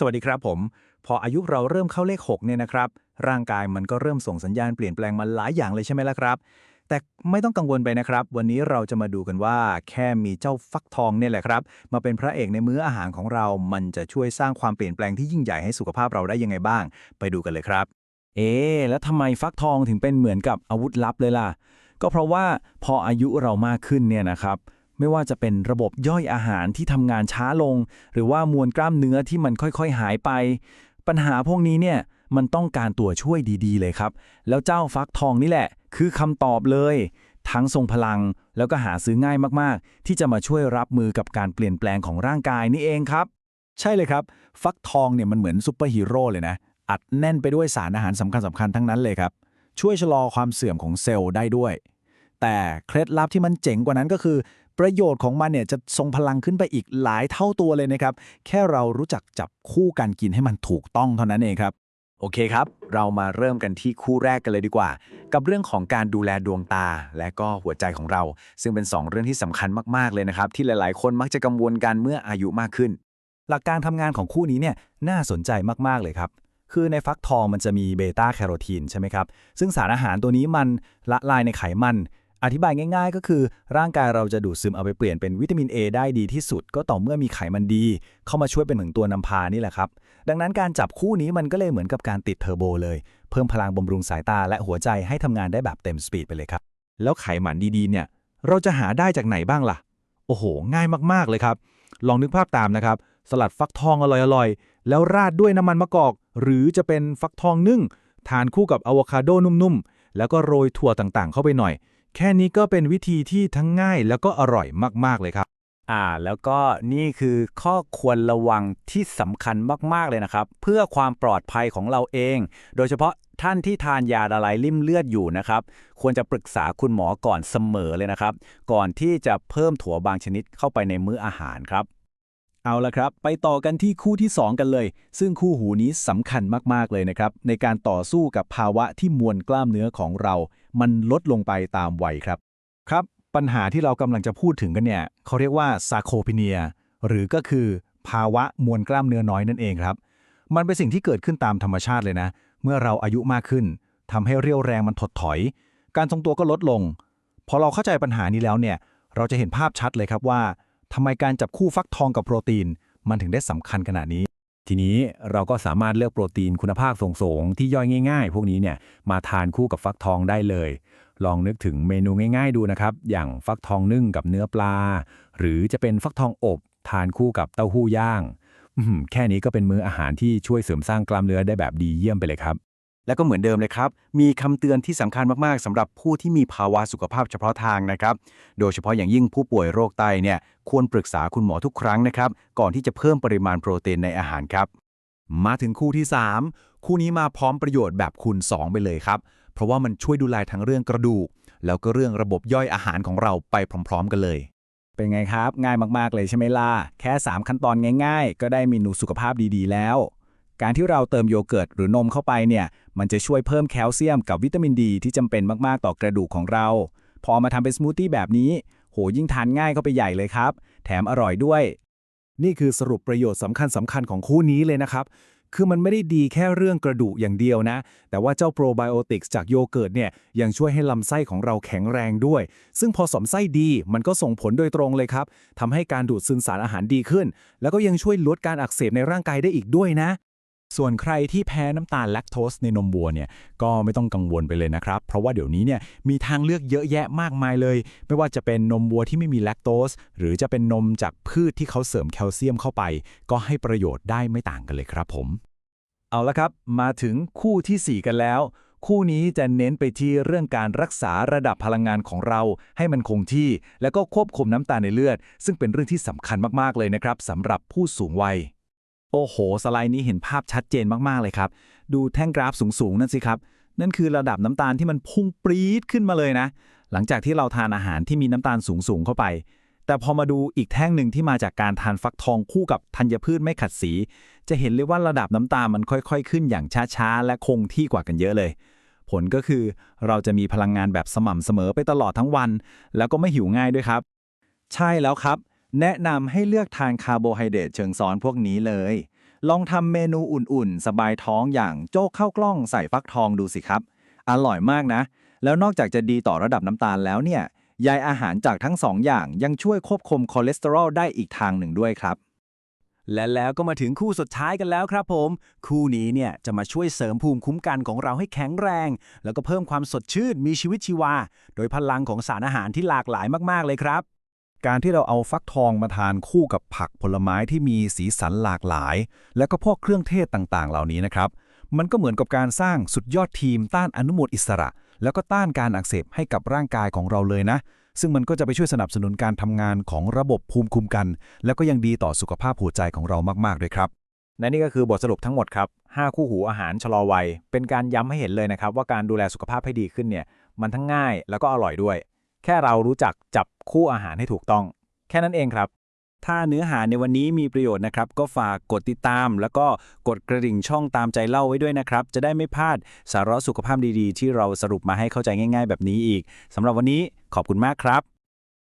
สวัสดีครับผม พออายุเราเริ่มเข้าเลข 6 เนี่ยนะครับ ร่างกายมันก็เริ่มส่งสัญญาณเปลี่ยนแปลงมาหลายอย่างเลยใช่ไหมล่ะครับ แต่ไม่ต้องกังวลไปนะครับ วันนี้เราจะมาดูกันว่า แค่มีเจ้าฟักทองเนี่ยแหละครับ มาเป็นพระเอกในมื้ออาหารของเรา มันจะช่วยสร้างความเปลี่ยนแปลงที่ยิ่งใหญ่ให้สุขภาพเราได้ยังไงบ้าง ไปดูกันเลยครับ เอ๊แล้วทำไมฟักทองถึงเป็นเหมือนกับอาวุธลับเลยล่ะ ก็เพราะว่าพออายุเรามากขึ้นเนี่ยนะครับ ไม่ว่าจะเป็นระบบย่อยอาหารที่ทำงานช้าลง หรือว่ามวลกล้ามเนื้อที่มันค่อยๆหายไป ปัญหาพวกนี้เนี่ยมันต้องการตัวช่วยดีๆ เลยครับ แล้วเจ้าฟักทองนี่แหละ คือคำตอบเลย ทั้งทรงพลังแล้วก็หาซื้อง่ายมากๆ ที่จะมาช่วยรับมือกับการเปลี่ยนแปลงของร่างกายนี่เองครับ ใช่เลยครับ ฟักทองเนี่ยมันเหมือนซูเปอร์ฮีโร่เลยนะ อัดแน่นไปด้วยสารอาหารสำคัญสคัญๆทั้งนั้นเลยครับ ช่วยชะลอความเสื่อมของเซลล์ได้ด้วย แต่เคล็ดลับที่มันเจ๋งกว่านั้นก็คือ ประโยชน์ของมันเนี่ยจะทรงพลังขึ้นไปอีกหลายเท่าตัวเลยนะครับ แค่เรารู้จักจับคู่การกินให้มันถูกต้องเท่านั้นเองครับ โอเคครับ เรามาเริ่มกันที่คู่แรกกันเลยดีกว่า กับเรื่องของการดูแลดวงตาและก็หัวใจของเรา ซึ่งเป็น 2 เรื่องที่สำคัญมากๆเลยนะครับ ที่หลายๆ คนมักจะกังวลกันเมื่ออายุมากขึ้น หลักการทำงานของคู่นี้เนี่ยน่าสนใจมากๆเลยครับคือในฟักทองมันจะมีเบต้าแคโรทีนใช่ไหมครับ ซึ่งสารอาหารตัวนี้มันละลายในไขมัน อธิบายง่ายๆ ก็คือ ร่างกายเราจะดูดซึมเอาไปเปลี่ยนเป็นวิตามิน A ได้ดีที่สุด ก็ต่อเมื่อมีไขมันดี เข้ามาช่วยเป็นเหมือนตัวนำพานี่แหละครับ ดังนั้นการจับคู่นี้มันก็เลยเหมือนกับการติดเทอร์โบเลย เพิ่มพลังบำรุงสายตาและหัวใจให้ทำงานได้แบบเต็มสปีดไปเลยครับ แล้วไขมันดีๆเนี่ย เราจะหาได้จากไหนบ้างล่ะ โอ้โห ง่ายมากๆเลยครับ ลองนึกภาพตามนะครับ สลัดฟักทองอร่อยๆ แล้วราดด้วยน้ำมันมะกอก หรือจะเป็นฟักทองนึ่ง ทานคู่กับอะโวคาโดนุ่มๆ แล้วก็โรยถั่วต่างๆ เข้าไปหน่อย แค่นี้ก็เป็นวิธีที่ทั้งง่ายแล้วก็อร่อยมาก ๆ เลยครับ อ่า แล้วก็นี่คือข้อควรระวังที่สำคัญมาก ๆ เลยนะครับ เพื่อความปลอดภัยของเราเอง โดยเฉพาะท่านที่ทานยาละลายริ่มเลือดอยู่นะครับ ควรจะปรึกษาคุณหมอก่อนเสมอเลยนะครับ ก่อนที่จะเพิ่มถั่วบางชนิดเข้าไปในมื้ออาหารครับ เอาละครับ ไปต่อกันที่คู่ที่ 2 กันเลย ซึ่งคู่หูนี้สำคัญมาก ๆ เลยนะครับ ในการต่อสู้กับภาวะที่มวลกล้ามเนื้อของเรา มันลดลงไปตามวัยครับ ครับ ปัญหาที่เรากำลังจะพูดถึงกันเนี่ยเขาเรียกว่าซาโคพิเนีย หรือก็คือภาวะมวลกล้ามเนื้อน้อยนั่นเองครับ มันเป็นสิ่งที่เกิดขึ้นตามธรรมชาติเลยนะ เมื่อเราอายุมากขึ้นทำให้เรี่ยวแรงมันถดถอย การทรงตัวก็ลดลง พอเราเข้าใจปัญหานี้แล้วเนี่ย เราจะเห็นภาพชัดเลยครับว่า ทำไมการจับคู่ฟักทองกับโปรตีน มันถึงได้สำคัญขนาดนี้ ทีนี้เราก็สามารถเลือกโปรตีนคุณภาพสูงๆที่ย่อยง่าย ๆ พวกนี้เนี่ยมาทานคู่กับฟักทองได้เลย ลองนึกถึงเมนูง่าย ๆ ดูนะครับ อย่างฟักทองนึ่งกับเนื้อปลา หรือจะเป็นฟักทองอบทานคู่กับเต้าหู้ย่างแค่นี้ก็เป็นมื้ออาหารที่ช่วยเสริมสร้างกล้ามเนื้อได้แบบดีเยี่ยมไปเลยครับ แล้วก็เหมือนเดิมเลยครับ มีคำเตือนที่สำคัญมากๆสำหรับผู้ที่มีภาวะสุขภาพเฉพาะทางนะครับ โดยเฉพาะอย่างยิ่งผู้ป่วยโรคไตเนี่ยควรปรึกษาคุณหมอทุกครั้งนะครับ ก่อนที่จะเพิ่มปริมาณโปรตีนในอาหารครับ มาถึงคู่ที่ 3 คู่นี้มาพร้อมประโยชน์แบบคูณ 2 ไปเลยครับ เพราะว่ามันช่วยดูแลทั้งเรื่องกระดูก แล้วก็เรื่องระบบย่อยอาหารของเราไปพร้อม ๆ กันเลยเป็นไงครับ ง่ายมาก ๆ เลยใช่ไหมล่ะ แค่ 3 ขั้นตอนง่าย ๆ ก็ได้เมนูสุขภาพดี ๆ แล้ว การที่เราเติมโยเกิร์ตหรือนมเข้าไปเนี่ย มันจะช่วยเพิ่มแคลเซียมกับวิตามินดีที่จำเป็นมากๆต่อกระดูกของเรา พอมาทำเป็นสมูทตี้แบบนี้ โหยิ่งทานง่ายเข้าไปใหญ่เลยครับ แถมอร่อยด้วย นี่คือสรุปประโยชน์สำคัญสำคัญของคู่นี้เลยนะครับ คือมันไม่ได้ดีแค่เรื่องกระดูกอย่างเดียวนะ แต่ว่าเจ้าโปรไบโอติกจากโยเกิร์ตเนี่ยยังช่วยให้ลำไส้ของเราแข็งแรงด้วย ซึ่งพอสมไส้ดีมันก็ส่งผลโดยตรงเลยครับทำให้การดูดซึมสารอาหารดีขึ้น แล้วก็ยังช่วยลดการอักเสบในร่างกายได้อีกด้วยนะ ส่วนใครที่แพ้น้ำตาลแลคโตสในนมวัวเนี่ยก็ไม่ต้องกังวลไปเลยนะครับ เพราะว่าเดี๋ยวนี้เนี่ยมีทางเลือกเยอะแยะมากมายเลย ไม่ว่าจะเป็นนมวัวที่ไม่มีแลคโตสหรือจะเป็นนมจากพืชที่เขาเสริมแคลเซียมเข้าไป ก็ให้ประโยชน์ได้ไม่ต่างกันเลยครับผม เอาละครับ มาถึงคู่ทีสี่4 กันแล้ว คู่นี้จะเน้นไปที่เรื่องการรักษาระดับพลังงานของเรา ให้มันคงที่ แล้วก็ควบคุมน้ำตาลในเลือด ซึ่งเป็นเรื่องที่สำคัญมากๆเลยนะครับสำหรับผู้สูงวัย โอ้โห สไลด์นี้เห็นภาพชัดเจนมากๆเลยครับ ดูแท่งกราฟสูงๆ นั่นสิครับ นั่นคือระดับน้ำตาลที่มันพุ่งปรี๊ดขึ้นมาเลยนะ หลังจากที่เราทานอาหารที่มีน้ำตาลสูงๆ เข้าไป แต่พอมาดูอีกแท่งหนึ่งที่มาจากการทานฟักทองคู่กับธัญพืชไม่ขัดสี จะเห็นเลยว่าระดับน้ำตาลมันค่อยๆ ขึ้นอย่างช้าๆ และคงที่กว่ากันเยอะเลย ผลก็คือเราจะมีพลังงานแบบสม่ำเสมอไปตลอดทั้งวัน แล้วก็ไม่หิวง่ายด้วยครับ ใช่แล้วครับ แนะนำให้เลือกทานคาร์โบไฮเดรตเชิงซ้อนพวกนี้เลย ลองทำเมนูอุ่นๆ สบายท้องอย่างโจ๊กข้าวกล้องใส่ฟักทองดูสิครับ อร่อยมากนะ แล้วนอกจากจะดีต่อระดับน้ำตาลแล้วเนี่ยใยอาหารจากทั้งสองอย่างยังช่วยควบคุมคอเลสเตอรอลได้อีกทางหนึ่งด้วยครับ และแล้วก็มาถึงคู่สุดท้ายกันแล้วครับผม คู่นี้เนี่ยจะมาช่วยเสริมภูมิคุ้มกันของเราให้แข็งแรง แล้วก็เพิ่มความสดชื่นมีชีวิตชีวา โดยพลังของสารอาหารที่หลากหลายมากๆเลยครับ การที่เราเอาฟักทองมาทานคู่กับผักผลไม้ที่มีสีสันหลากหลาย แล้วก็พวกเครื่องเทศต่างๆ เหล่านี้นะครับ มันก็เหมือนกับการสร้างสุดยอดทีมต้านอนุมูลอิสระ แล้วก็ต้านการอักเสบให้กับร่างกายของเราเลยนะ ซึ่งมันก็จะไปช่วยสนับสนุนการทำงานของระบบภูมิคุ้มกัน แล้วก็ยังดีต่อสุขภาพหัวใจของเรามากๆด้วยครับและนี่ก็คือบทสรุปทั้งหมดครับ 5 คู่หูอาหารชะลอวัย เป็นการย้ำให้เห็นเลยนะครับ ว่าการดูแลสุขภาพให้ดีขึ้นเนี่ย มันทั้งง่ายแล้วก็อร่อยด้วย แค่เรารู้จักจับคู่อาหารให้ถูกต้อง แค่นั้นเองครับ ถ้าเนื้อหาในวันนี้มีประโยชน์นะครับ ก็ฝากกดติดตาม แล้วก็กดกระดิ่งช่องตามใจเล่าไว้ด้วยนะครับ จะได้ไม่พลาดสาระสุขภาพดีๆ ที่เราสรุปมาให้เข้าใจง่าย ๆ แบบนี้อีกสำหรับวันนี้ขอบคุณมากครับ